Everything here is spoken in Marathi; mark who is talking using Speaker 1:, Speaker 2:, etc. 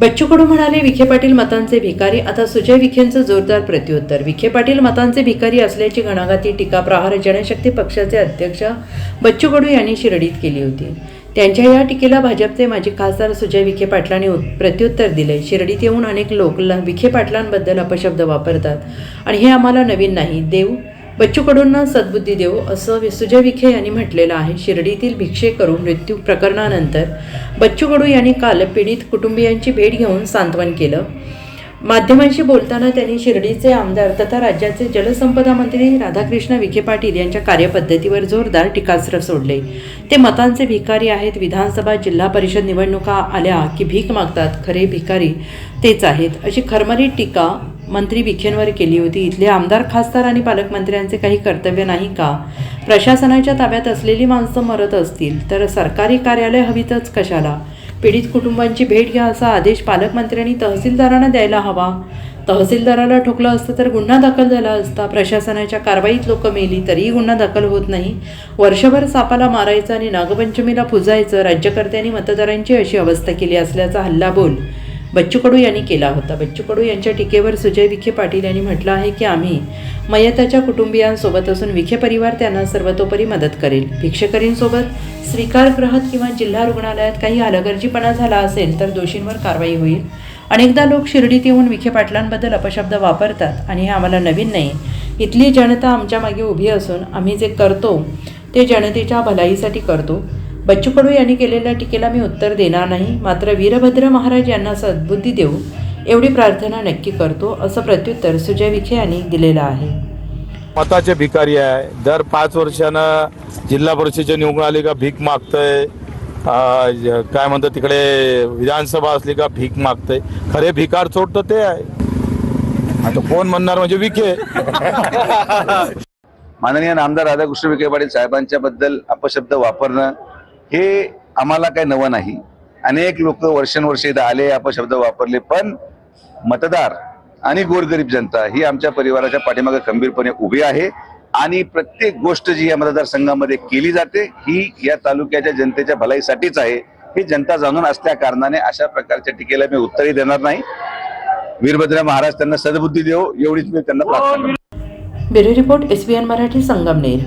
Speaker 1: बच्चू कडू म्हणाले विखे पाटील मतांचे भिकारी. आता सुजय विखेंचं जोरदार प्रत्युत्तर. विखे पाटील मतांचे भिकारी असल्याची घणाघाती टीका प्रहार जनशक्ती पक्षाचे अध्यक्ष बच्चू कडू यांनी शिर्डीत केली होती. त्यांच्या या टीकेला भाजपचे माजी खासदार सुजय विखे पाटलांनी प्रत्युत्तर दिले. शिर्डीत येऊन अनेक लोक विखे पाटलांबद्दल अपशब्द वापरतात आणि हे आम्हाला नवीन नाही. देऊ बच्चू कडूंना सद्बुद्धी देऊ असं वि- सुजय विखे यांनी म्हटलेलं आहे. शिर्डीतील भिक्षे करून मृत्यू प्रकरणानंतर बच्चू कडू यांनी काल पीडित कुटुंबियांची भेट घेऊन सांत्वन केलं. माध्यमांशी बोलताना त्यांनी शिर्डीचे आमदार तथा राज्याचे जलसंपदा मंत्री राधाकृष्ण विखे पाटील यांच्या कार्यपद्धतीवर जोरदार टीकास्त्र सोडले. ते मतांचे भिकारी आहेत. विधानसभा जिल्हा परिषद निवडणुका आल्या की भीक मागतात. खरे भिकारी तेच आहेत. अशी खरमरीत टीका मंत्री विखेंवर केली होती. इथले आमदार खासदार आणि पालकमंत्र्यांचे काही कर्तव्य नाही का? प्रशासनाच्या ताब्यात असलेली माणसं मरत असतील तर सरकारी कार्यालय हवीतच कशाला? पीडित कुटुंबांची भेट घ्या असा आदेश पालकमंत्र्यांनी तहसीलदारांना द्यायला हवा. तहसीलदाराला ठोकलं असतं तर गुन्हा दाखल झाला असता प्रशासनाच्या कारवाईत लोक मेली तरीही गुन्हा दाखल होत नाही. वर्षभर सापाला मारायचं आणि नागपंचमीला पुजायचं राज्यकर्त्यांनी मतदारांची अशी अवस्था केली असल्याचा हल्ला बोल. बच्चू कडू यांनी केला होता. बच्चू कडू यांच्या टीकेवर सुजय विखे पाटील यांनी म्हटलं आहे की आम्ही मयताच्या कुटुंबियांसोबत असून विखे परिवार त्यांना सर्वतोपरी मदत करेल. भिक्षकरींसोबत स्वीकारग्रहात किंवा जिल्हा रुग्णालयात काही अलगर्जीपणा झाला असेल तर दोषींवर कारवाई होईल. अनेकदा लोक शिर्डीत येऊन विखे पाटलांबद्दल अपशब्द वापरतात आणि हे आम्हाला नवीन नाही. इथली जनता आमच्या मागे उभी असून आम्ही जे करतो ते जनतेच्या भलाईसाठी करतो. बच्चू कडू यांनी केलेल्या टीकेला मी उत्तर देणार नाही. मात्र वीरभद्र महाराज यांना सद्बुद्धी देऊ एवढी प्रार्थना नक्की करतो असं प्रत्युत्तर सुजय विखे यांनी दिलेलं आहे.
Speaker 2: मताचे भिकारी आहे. दर पाच वर्षानं जिल्हा परिषदेच्या निवडून आली का भीक मागतय. काय म्हणतात तिकडे विधानसभा असली का भीक मागतय. खरे भिकार चोट ते आहे. आता कोण म्हणणार म्हणजे विखे.
Speaker 3: माननीय आमदार राधाकृष्ण विखे पाटील साहेबांच्या बद्दल अपशब्द वापरणं हे आम्हाला काही नवं नाही. अनेक लोक वर्षानुवर्ष इथं आले अपशब्द वापरले पण मतदार आणि गोरगरीब जनता ही आमच्या परिवाराच्या पाठीमागे खंबीरपणे उभी आहे. आणि प्रत्येक गोष्ट जी या मतदारसंघामध्ये केली जाते ही या तालुक्याच्या जनतेच्या भलाईसाठीच आहे. ही जनता जाणून असल्या कारणाने अशा प्रकारच्या टीकेला मी उत्तरही देणार नाही. वीरभद्र महाराज त्यांना सद्बुद्धी देव एवढीच मी त्यांना प्रार्थना
Speaker 1: bureau report S Marathi Sangamner.